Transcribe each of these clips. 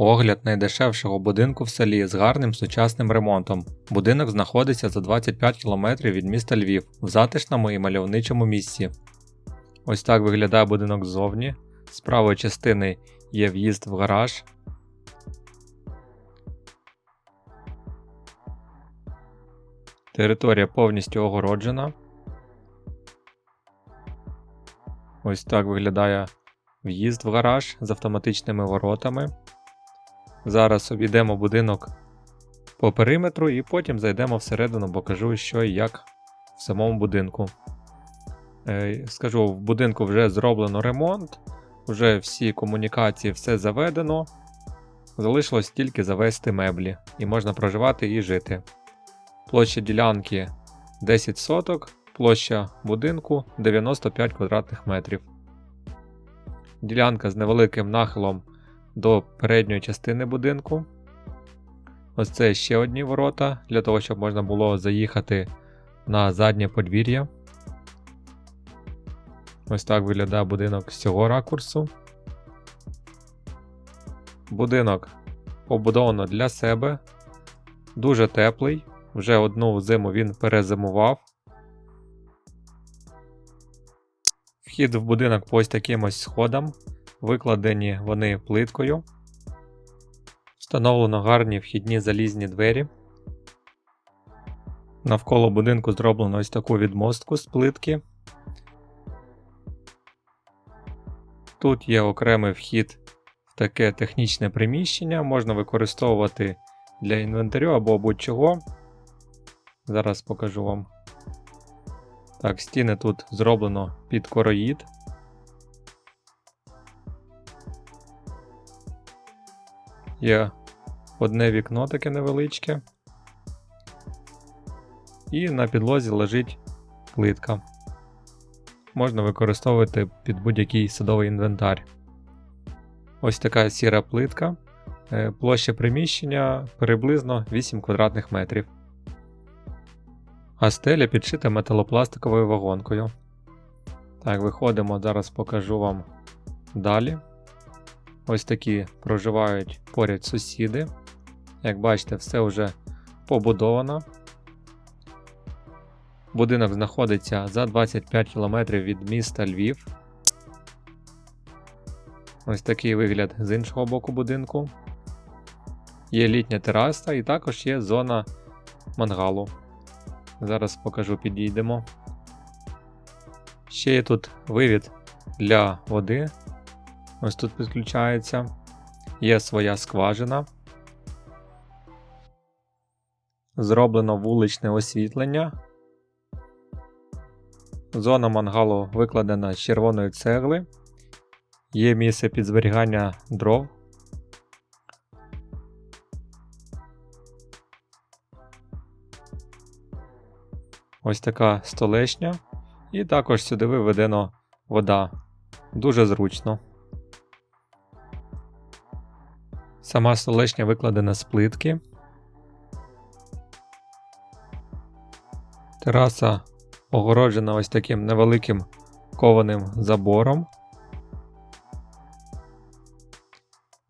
Огляд найдешевшого будинку в селі з гарним сучасним ремонтом. Будинок знаходиться за 25 км від міста Львів в затишному і мальовничому місці. Ось так виглядає будинок ззовні. З правої частини є в'їзд в гараж. Територія повністю огороджена. Ось так виглядає в'їзд в гараж з автоматичними воротами. Зараз обійдемо будинок по периметру і потім зайдемо всередину, покажу, що і як в самому будинку. Е, Скажу, в будинку вже зроблено ремонт, вже всі комунікації, все заведено. Залишилось тільки завести меблі, і можна проживати і жити. Площа ділянки 10 соток, площа будинку 95 квадратних метрів. Ділянка з невеликим нахилом до передньої частини будинку. Ось це ще одні ворота для того, щоб можна було заїхати на заднє подвір'я. Ось так виглядає будинок з цього ракурсу. Будинок побудовано для себе, дуже теплий. Вже одну зиму він перезимував. Вхід в будинок по ось таким ось сходам. Викладені вони плиткою. Встановлено гарні вхідні залізні двері. Навколо будинку зроблено ось таку відмостку з плитки. Тут є окремий вхід в таке технічне приміщення, можна використовувати для інвентарю або будь-чого. Зараз покажу вам. Так, стіни тут зроблено під короїд. Є одне вікно таке невеличке. І на підлозі лежить плитка. Можна використовувати під будь-який садовий інвентар. Ось така сіра плитка. Е, Площа приміщення приблизно 8 квадратних метрів. А стеля підшита металопластиковою вагонкою. Так, виходимо, зараз покажу вам далі. Ось такі проживають поряд сусіди. Як бачите, все вже побудовано. Будинок знаходиться за 25 км від міста Львів. Ось такий вигляд з іншого боку будинку. Є літня тераса і також є зона мангалу. Зараз покажу, підійдемо. Ще є тут вивід для води. Ось тут підключається. Є своя скважина. Зроблено вуличне освітлення. Зона мангалу викладена з червоної цегли. Є місце під зберігання дров. Ось така столешня. І також сюди виведено вода. Дуже зручно. Сама столешня викладена з плитки. Тераса огороджена ось таким невеликим кованим забором.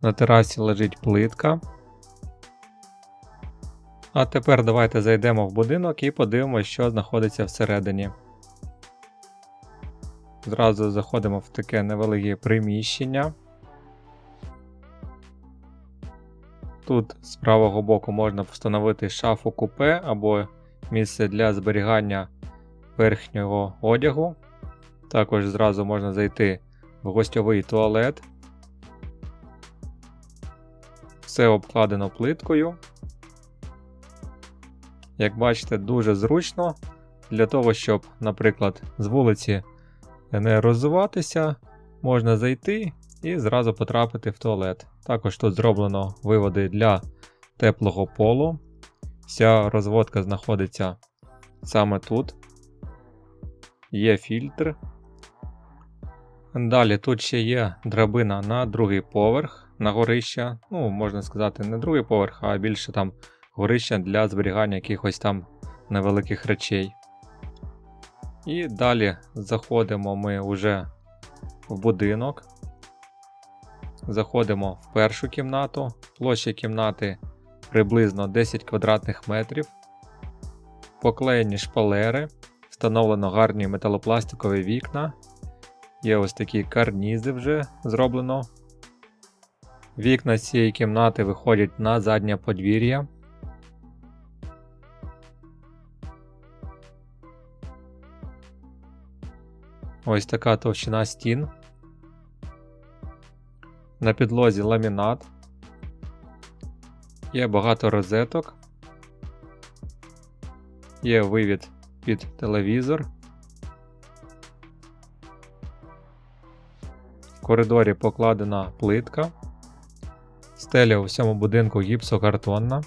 На терасі лежить плитка. А тепер давайте зайдемо в будинок і подивимося, що знаходиться всередині. Зразу заходимо в таке невелике приміщення. Тут з правого боку можна встановити шафу купе або місце для зберігання верхнього одягу. Також зразу можна зайти в гостьовий туалет. Все обкладено плиткою. Як бачите, дуже зручно для того, щоб, наприклад, з вулиці не роззуватися, можна зайти і зразу потрапити в туалет. Також тут зроблено виводи для теплого полу. Вся розводка знаходиться саме тут. Є фільтр. Далі тут ще є драбина на другий поверх на горище. Ну, можна сказати, не другий поверх, а більше там горище для зберігання якихось там невеликих речей. І далі заходимо ми вже в будинок. Заходимо в першу кімнату. Площа кімнати приблизно 10 квадратних метрів. Поклеєні шпалери, встановлено гарні металопластикові вікна. Є ось такі карнізи вже зроблено. Вікна цієї кімнати виходять на заднє подвір'я. Ось така товщина стін. На підлозі ламінат. Є багато розеток. Є вивід під телевізор. В коридорі покладена плитка. Стеля у всьому будинку гіпсокартонна.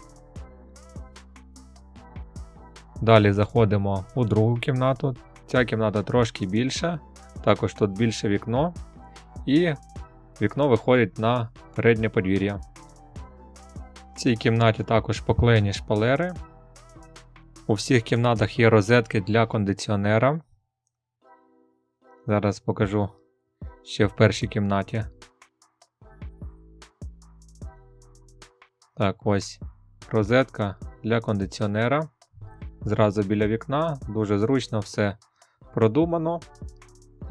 Далі заходимо у другу кімнату. Ця кімната трошки більша, також тут більше вікно, і вікно виходить на переднє подвір'я. В цій кімнаті також поклеєні шпалери. У всіх кімнатах є розетки для кондиціонера. Зараз покажу ще в першій кімнаті. Так, ось розетка для кондиціонера. Зразу біля вікна. Дуже зручно все продумано.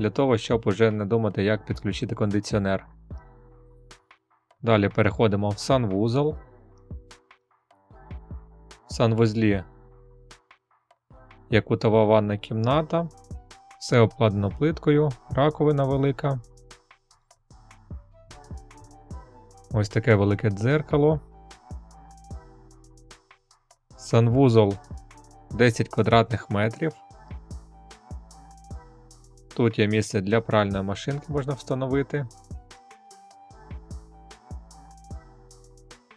Для того, щоб уже не думати, як підключити кондиціонер. Далі переходимо в санвузол. В санвузлі є кутова ванна кімната. Все обкладено плиткою, раковина велика. Ось таке велике дзеркало. Санвузол 10 квадратних метрів. Тут є місце для пральної машинки можна встановити.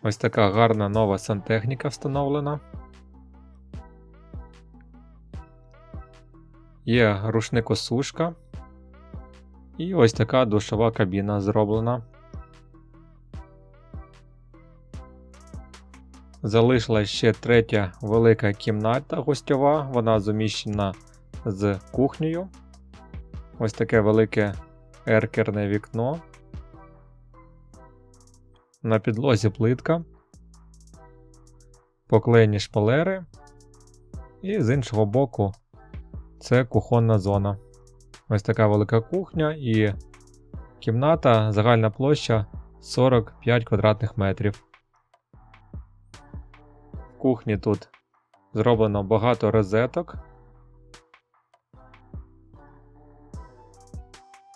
Ось така гарна нова сантехніка встановлена. Є рушникосушка. І ось така душова кабіна зроблена. Залишилась ще третя велика кімната гостьова, вона зуміщена з кухнею. Ось таке велике еркерне вікно. На підлозі плитка, поклеєні шпалери, і з іншого боку це кухонна зона. Ось така велика кухня і кімната, загальна площа 45 квадратних метрів. В кухні тут зроблено багато розеток.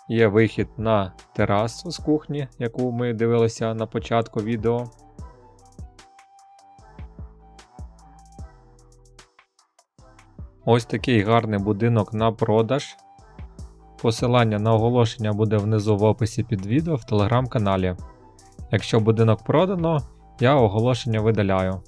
Є вихід на терасу з кухні, яку ми дивилися на початку відео. Ось такий гарний будинок на продаж. Посилання на оголошення буде внизу в описі під відео в телеграм-каналі. Якщо будинок продано, я оголошення видаляю.